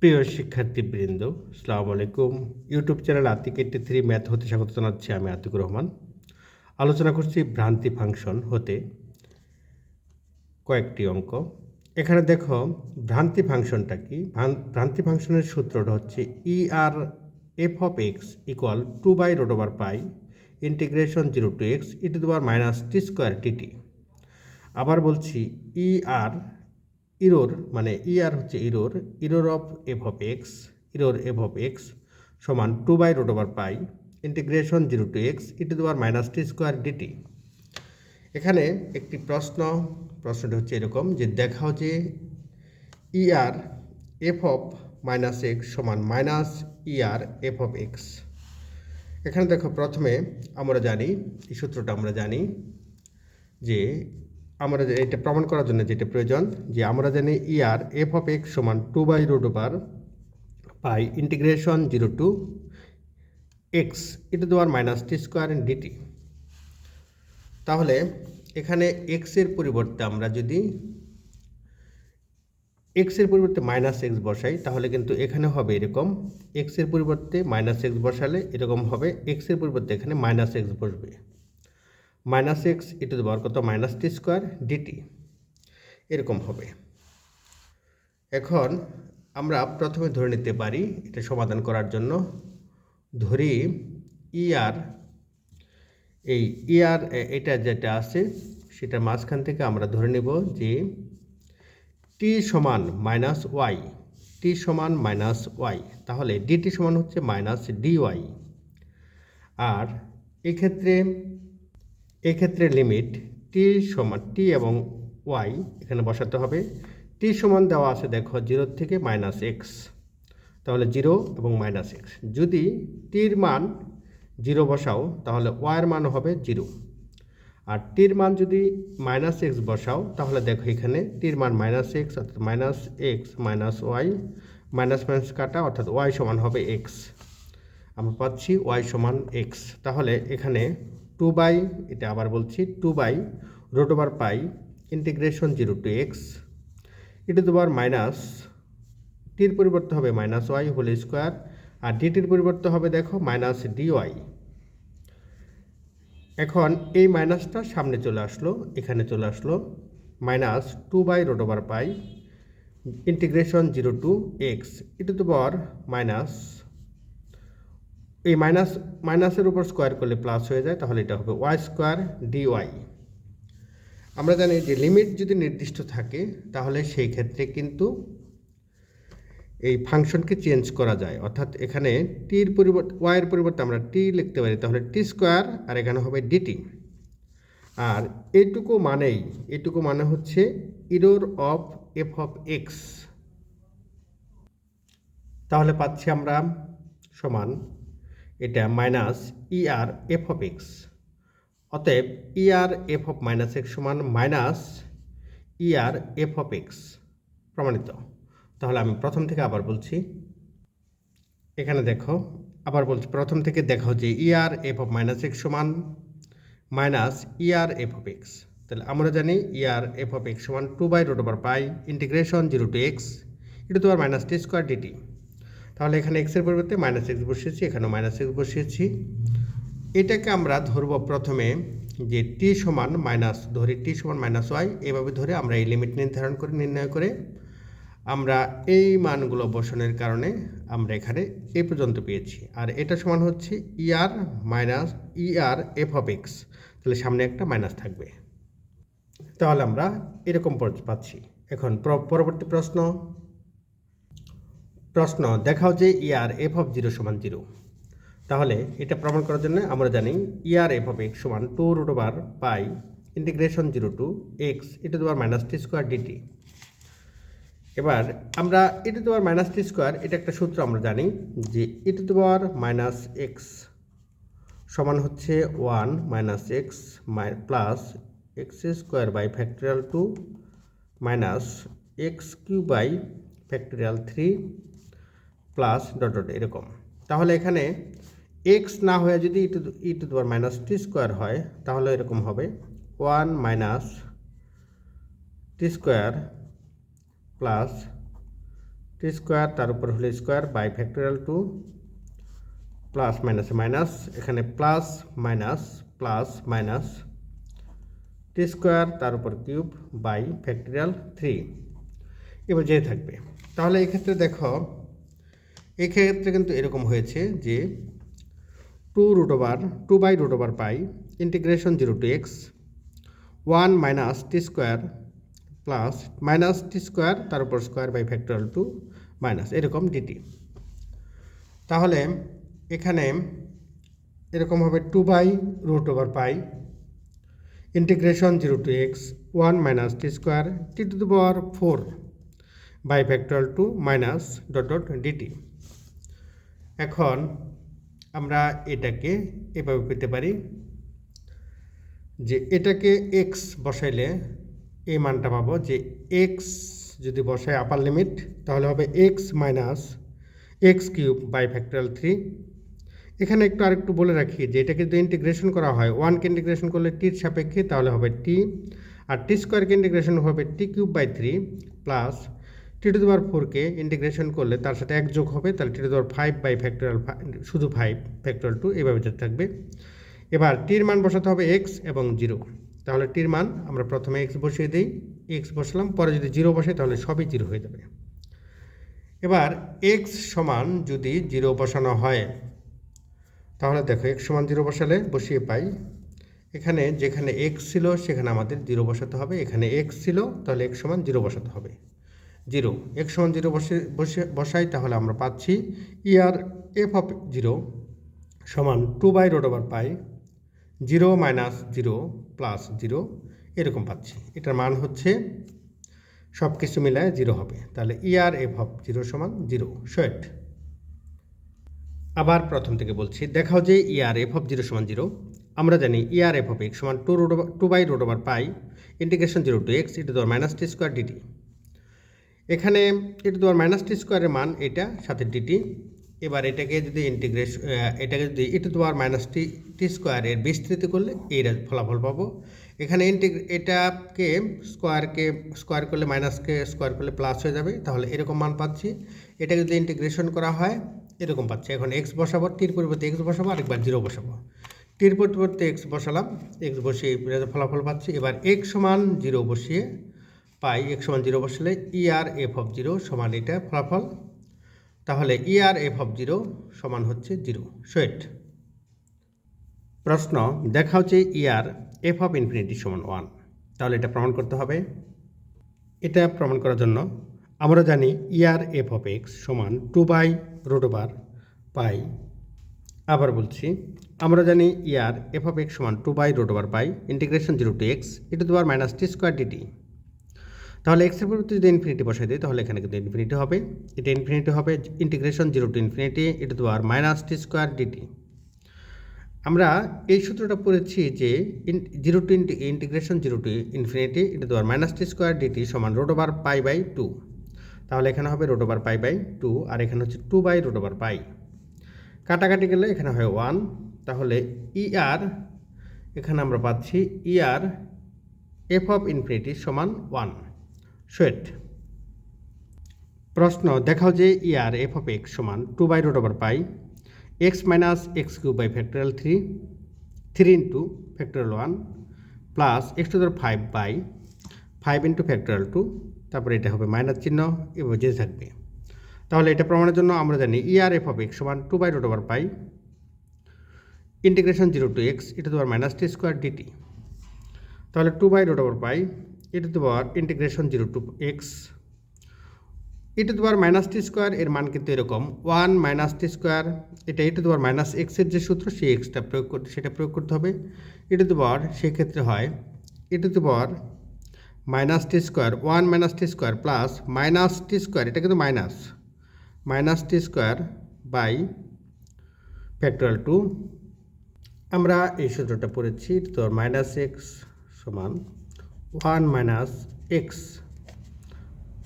প্রিয় শিক্ষার্থীবৃন্দ সালামু আলাইকুম। YouTube channel Atik eighty three math হতে স্বাগত জানাচ্ছি আমি আতিকুর রহমান। আলোচনা করছি ভ্রান্তি ফাংশন হতে কয়েকটি অঙ্ক। এখানে দেখো, ভ্রান্তি ফাংশনটা কি? ভ্রান- ভ্রান্তি ফাংশনের সূত্রটা হচ্ছে E R F of X equal two by root over pi integration zero to X E to minus T square D T আবার বলছি ই আর ইরোর মানে ই আর হচ্ছে error error of F of X error F of X সমান two by root over pi integration zero to X E to দেওয়ার minus T square D T এখানে একটি প্রশ্ন, প্রশ্নটি হচ্ছে এরকম যে দেখাও যে E R F of minus X সমান minus E R F of X এখানে দেখো প্রথমে আমরা জানি, এই সূত্রটা আমরা জানি যে আমরা এটা প্রমাণ করার জন্য যেটা প্রয়োজন, যে আমরা জানি E R F of X সমান two by root over pi integration zero to X E to দেওয়ার মাইনাস টি স্কোয়ার ডিটি তাহলে এখানে এক্সের পরিবর্তে আমরা যদি এক্সের পরিবর্তে মাইনাস এক্স বসাই, তাহলে কিন্তু এখানে হবে এরকম এক্সের পরিবর্তে মাইনাস এক্স বসালে এরকম হবে এক্সের পরিবর্তে এখানে মাইনাস এক্স বসবে। মাইনাস এক্স ইটু দেওয়ার কত? Minus T square D T. এরকম হবে। এখন আমরা প্রথমে ধরে নিতে পারি, এটা সমাধান করার জন্য। ধরি ইআর এই ইআর এটা যেটা আছে সেটা মাঝখান থেকে আমরা ধরে নেব যে টি সমান মাইনাস ওয়াই টি সমান মাইনাস ওয়াই, তাহলে ডিটি সমান হচ্ছে মাইনাস ডিওয়াই আর এক্ষেত্রে এক্ষেত্রে লিমিট টি সমান টি এবং ওয়াই এখানে বসাতে হবে। টি সমান দেওয়া আছে দেখো জিরো থেকে মাইনাস এক্স তাহলে জিরো এবং মাইনাস এক্স যদি টির মান জিরো বসাও, তাহলে ওয়াইয়ের মান হবে জিরো আর টির মান যদি মাইনাস এক্স বসাও, তাহলে দেখো এখানে টির মান মাইনাস এক্স অর্থাৎ minus X minus Y minus minus কাটা, অর্থাৎ ওয়াই সমান হবে এক্স আমরা পাচ্ছি ওয়াই সমান এক্স তাহলে এখানে টু বাই এটা আবার বলছি two by root over pi integration zero to X E to দেওয়ার মাইনাস টির পরিবর্তে হবে মাইনাস ওয়াই হোল স্কোয়ার আর ডিটির পরিবর্তে হবে দেখো মাইনাস ডিওয়াই এখন এই মাইনাসটা সামনে চলে আসলো, এখানে চলে আসলো minus two by root over pi integration zero to X E to to power minus এই মাইনাস মাইনাসের উপর স্কোয়ার করলে প্লাস হয়ে যায়, তাহলে এটা হবে ওয়াই স্কোয়ার ডিওয়াই আমরা জানি যে লিমিট যদি নির্দিষ্ট থাকে, তাহলে সেই ক্ষেত্রে কিন্তু এই ফাংশনকে চেঞ্জ করা যায়। অর্থাৎ এখানে টির পরিবর্তে ওয়াইয়ের পরিবর্তে আমরা টি লিখতে পারি, তাহলে টি স্কোয়ার আর এখানে হবে ডিটি আর এটুকু মানেই, এটুকু মানে হচ্ছে error of F of X তাহলে পাচ্ছি আমরা সমান এটা minus E R F of X অতএব E R F of minus X সমান minus E R F of X প্রমাণিত। তাহলে আমি প্রথম থেকে আবার বলছি। এখানে দেখো, আবার বলছি, প্রথম থেকে দেখো যে E R F of minus X সমান minus E R F of X তাহলে আমরা জানি E R F of X সমান two by root over pi integration zero to X এটা তো আর minus T square D T তাহলে এখানে এক্সের পরিবর্তে মাইনাস এক্স বসিয়েছি, এখানেও মাইনাস এক্স বসিয়েছি। এটাকে আমরা ধরব প্রথমে যে টি সমান মাইনাস ধরি টি সমান মাইনাস ওয়াই এভাবে ধরে আমরা এই লিমিট নির্ধারণ করে, নির্ণয় করে আমরা এই মানগুলো বসানোর কারণে আমরা এখানে এই পর্যন্ত পেয়েছি। আর এটা সমান হচ্ছে E R minus E R F of X তাহলে সামনে একটা মাইনাস থাকবে। তাহলে আমরা এরকম পাচ্ছি। এখন প্র- পরবর্তী প্রশ্ন। প্রশ্ন দেখাও যে E R F of zero সমান জিরো তাহলে এটা প্রমাণ করার জন্য আমরা জানি E R F of X সমান two root over pi integration zero to X E to দেওয়ার মাইনাস টি স্কোয়ার ডিটি এবার আমরা ইটু দেওয়ার মাইনাস টি স্কোয়ার এটা একটা সূত্র আমরা জানি যে ইটু দেওয়ার মাইনাস এক্স সমান হচ্ছে one minus X my plus X square by factorial two minus X cube by factorial three plus dot dot এরকম। তাহলে এখানে এক্স না হয়ে যদি ই টু ই টু দেওয়ার মাইনাস টি স্কোয়ার হয়, তাহলে এরকম হবে। One minus T square plus T square তার উপর হলো square by factorial two plus মাইনাসে মাইনাস এখানে plus minus plus minus T square তার উপর কিউব বাই ফ্যাক্টোরিয়াল থ্রি এবার যে থাকবে। তাহলে এক্ষেত্রে দেখো এক্ষেত্রে কিন্তু এরকম হয়েছে যে two root over two by root over pi integration zero to X one minus T square plus minus T square তার উপর square by factorial two minus এরকম ডিটি তাহলে এখানে এরকম হবে two by root over pi integration zero to X one minus T square T to the power four by factorial two minus dot dot D T এখন আমরা এটাকে এভাবে পেতে পারি যে এটাকে এক্স বসাইলে এই মানটা পাবো যে এক্স যদি বসায় আপার লিমিট তাহলে হবে X minus X cube by factorial three এখানে একটু আরেকটু বলে রাখি যে এটাকে যদি ইন্টিগ্রেশন করা হয় ওয়ানকে ইন্টিগ্রেশন করলে টির সাপেক্ষে তাহলে হবে টি আর টি স্কোয়ারকে ইন্টিগ্রেশন হবে T cube by three plus T to দেওয়ার ফোরকে ইন্টিগ্রেশন করলে তার সাথে এক যোগ হবে, তাহলে টি টু দেওয়ার ফাইভ বাই ফ্যাক্টোরিয়াল শুধু ফাইভ ফ্যাক্টোরিয়াল টু এভাবে থাকবে। এবার টির মান বসাতে হবে এক্স এবং জিরো তাহলে টির মান আমরা প্রথমে এক্স বসিয়ে দিই এক্স বসালাম, পরে যদি জিরো বসে, তাহলে সবই জিরো হয়ে যাবে। এবার এক্স সমান যদি জিরো বসানো হয়, তাহলে দেখো এক্স সমান জিরো বসালে বসিয়ে পাই। এখানে যেখানে এক্স ছিল, সেখানে আমাদের জিরো বসাতে হবে। এখানে এক্স ছিল, তাহলে এক্স সমান জিরো বসাতে হবে। জিরো। এক্স সমান জিরো বসে বসে, বসাই তাহলে আমরা পাচ্ছি E R F of zero সমান two by root over pi zero minus zero plus zero এরকম পাচ্ছি। এটার মান হচ্ছে সব কিছু মিলায় জিরো হবে। তাহলে E R F of zero সমান জিরো। সোয়েট আবার প্রথম থেকে বলছি, দেখাও যে E R F of zero সমান জিরো। আমরা জানি E R F of X সমান two root two by root over pi integration zero to X E to দেওয়ার মাইনাস টি স্কোয়ার ডিটি এখানে ইটু দেওয়ার মাইনাস টি স্কোয়ারের মান এটা, সাথে ডিটি এবার এটাকে যদি ইন্টিগ্রেশন এটাকে যদি ইটু দেওয়ার মাইনাস টি টি স্কোয়ারের বিস্তৃত করলে এই ফলাফল পাবো। এখানে ইন্টিগ এটাকে স্কোয়ারকে স্কোয়ার করলে মাইনাসকে স্কোয়ার করলে প্লাস হয়ে যাবে, তাহলে এরকম মান পাচ্ছি। এটাকে যদি ইন্টিগ্রেশন করা হয়, এরকম পাচ্ছি। এখন এক্স বসাবো টির পরিবর্তে এক্স বসাবো, আরেকবার জিরো বসাবো। টির পরিবর্তে এক্স বসালাম এক্স বসিয়ে ফলাফল পাচ্ছি। এবার এক্স সমান জিরো বসিয়ে পাই এক্স সমান জিরো বসালে E R F of zero সমান এটা ফলাফল। তাহলে E R F of zero সমান হচ্ছে জিরো সোয়েট প্রশ্ন দেখা হচ্ছে E R F of infinity সমান ওয়ান তাহলে এটা প্রমাণ করতে হবে। এটা প্রমাণ করার জন্য আমরা জানি E R F of X সমান two by root over pi. আবার বলছি, আমরা জানি E R F of X সমান two by root over pi. Integration zero to X E to দেওয়ার minus T square D T তাহলে X এক্সের পরিবর্তে যদি ইনফিনিটি বসাই দিই, তাহলে এখানে কিন্তু ইনফিনিটি হবে। এটা ইনফিনিটি হবে integration zero to infinity e to দেওয়ার মাইনাস টি স্কোয়ার ডিটি আমরা এই সূত্রটা পড়েছি যে zero to integration zero to infinity E to দেওয়ার minus T square D T সমান root over pi by two. তাহলে এখানে হবে root over pi by two, আর এখানে হচ্ছে two by root over pi. কাটাকাটি গেলে এখানে হয় ওয়ান তাহলে ই আর এখানে আমরা পাচ্ছি E R F of infinity সমান ওয়ান সোয়েট প্রশ্ন, দেখাও যে E R F of X সমান two by root over pi X minus X cube by factorial three three into factorial one plus X to five by five into factorial two তারপরে এটা হবে minus চিহ্ন এবং যে থাকবে তাহলে এটা প্রমাণের জন্য আমরা জানি E R F of X সমান two by root over pi integration zero to X এটা তোমার minus T square D T তাহলে two by root over pi এটা তোমার ইন্টিগ্রেশন জিরো টু এক্স এটা তোমার মাইনাস টি স্কোয়ার এর মান কিন্তু এরকম। ওয়ান মাইনাস টি স্কোয়ার এটা এটা তোমার মাইনাস এক্সের যে সূত্র, সেই এক্সটা প্রয়োগ করতে সেটা প্রয়োগ করতে হবে। এটা তোমার সেক্ষেত্রে হয় এটা তোমার minus T square one minus T square plus minus T square এটা কিন্তু minus minus T square by factorial two আমরা এই সূত্রটা পড়েছি তো মাইনাস এক্স সমান one minus X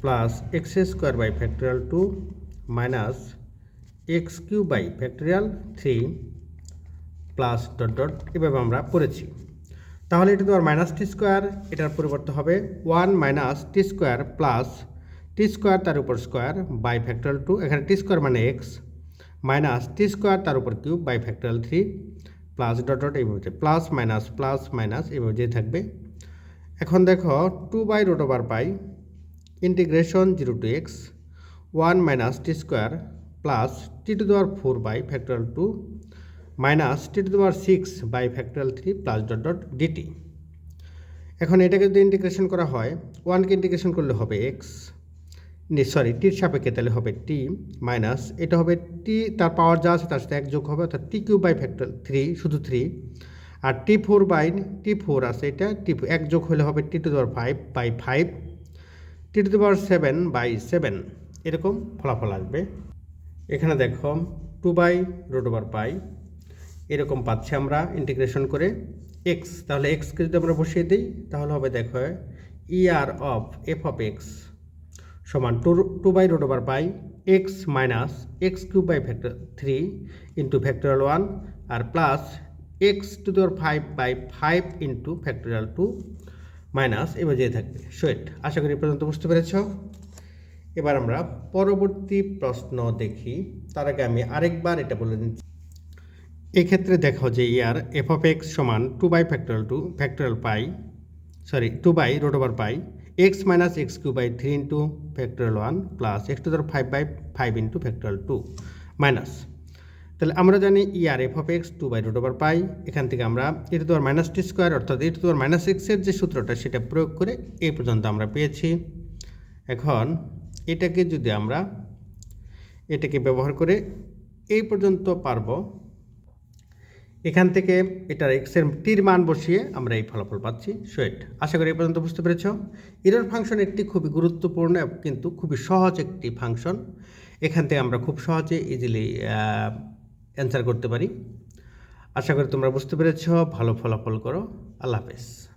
plus X square by factorial two minus X cube by factorial three plus dot dot এভাবে আমরা পড়েছি তাহলে এটা তোমার মাইনাস টি স্কোয়ার, এটার পরিবর্তে হবে one minus t square plus t square তার উপর স্কোয়ার বাই ফ্যাক্টরাল টু, এখানে টি স্কোয়ার মানে এক্স মাইনাস টি স্কোয়ার তার উপর cube by factorial three plus dot dot এইভাবে প্লাস মাইনাস প্লাস মাইনাস এইভাবে যেতে থাকবে এখন দেখো two by root over pi integration zero to x one minus t square plus t to the power four by factorial two minus t to the power six by factorial three plus dot dot dt এখন এটাকে যদি integration করা হয় ওয়ানকে integration করলে হবে x sorry টির সাপেক্ষে তাহলে হবে টি মাইনাস এটা হবে টি তার পাওয়ার যা আছে তার সাথে এক যোগ হবে, অর্থাৎ t cube by factor three শুধু three R t four by t four আছে এটা টি এক যোগ হলে হবে t to the power five by five t to the power seven by seven এরকম ফলাফল আসবে। এখানে দেখো two by root over pi এরকম পাচ্ছি আমরা ইন্টিগ্রেশন করে এক্স তাহলে এক্সকে যদি আমরা বসিয়ে দিই, তাহলে হবে দেখো e r of f of x সমান to two by root over pi x minus x cube by factor three into factorial one R plus x to the power five by five into factorial two minus এবার যেতে থাকবে sweat আশা করি পর্যন্ত বুঝতে পেরেছ। এবার আমরা পরবর্তী প্রশ্ন দেখি, তার আগে আমি আরেকবার এটা বলে দিচ্ছি এক্ষেত্রে দেখো যে e r f of x সমান two by factorial two factorial pi sorry two by root over pi x minus x cube by three into factorial one plus x to the power five by five into factorial two minus তাহলে আমরা জানি e r f of x two by root over pi এখান থেকে আমরা e to the power minus t square অর্থাৎ এ to দেওয়ার minus এক্সের যে সূত্রটা, সেটা প্রয়োগ করে এই পর্যন্ত আমরা পেয়েছি। এখন এটাকে যদি আমরা, এটাকে ব্যবহার করে এই পর্যন্ত পারব, এখান থেকে এটার এক্সের টির মান বসিয়ে আমরা এই ফলাফল পাচ্ছি। সোয়েট আশা করি এই পর্যন্ত বুঝতে পেরেছ? ইরর ফাংশন একটি খুবই গুরুত্বপূর্ণ কিন্তু খুবই সহজ একটি ফাংশন এখান থেকে আমরা খুব সহজে ইজিলি অ্যান্সার করতে পারি। আশা করি তোমরা বুঝতে পেরেছ। ভালো ফলাফল করো। আল্লাহ হাফেজ।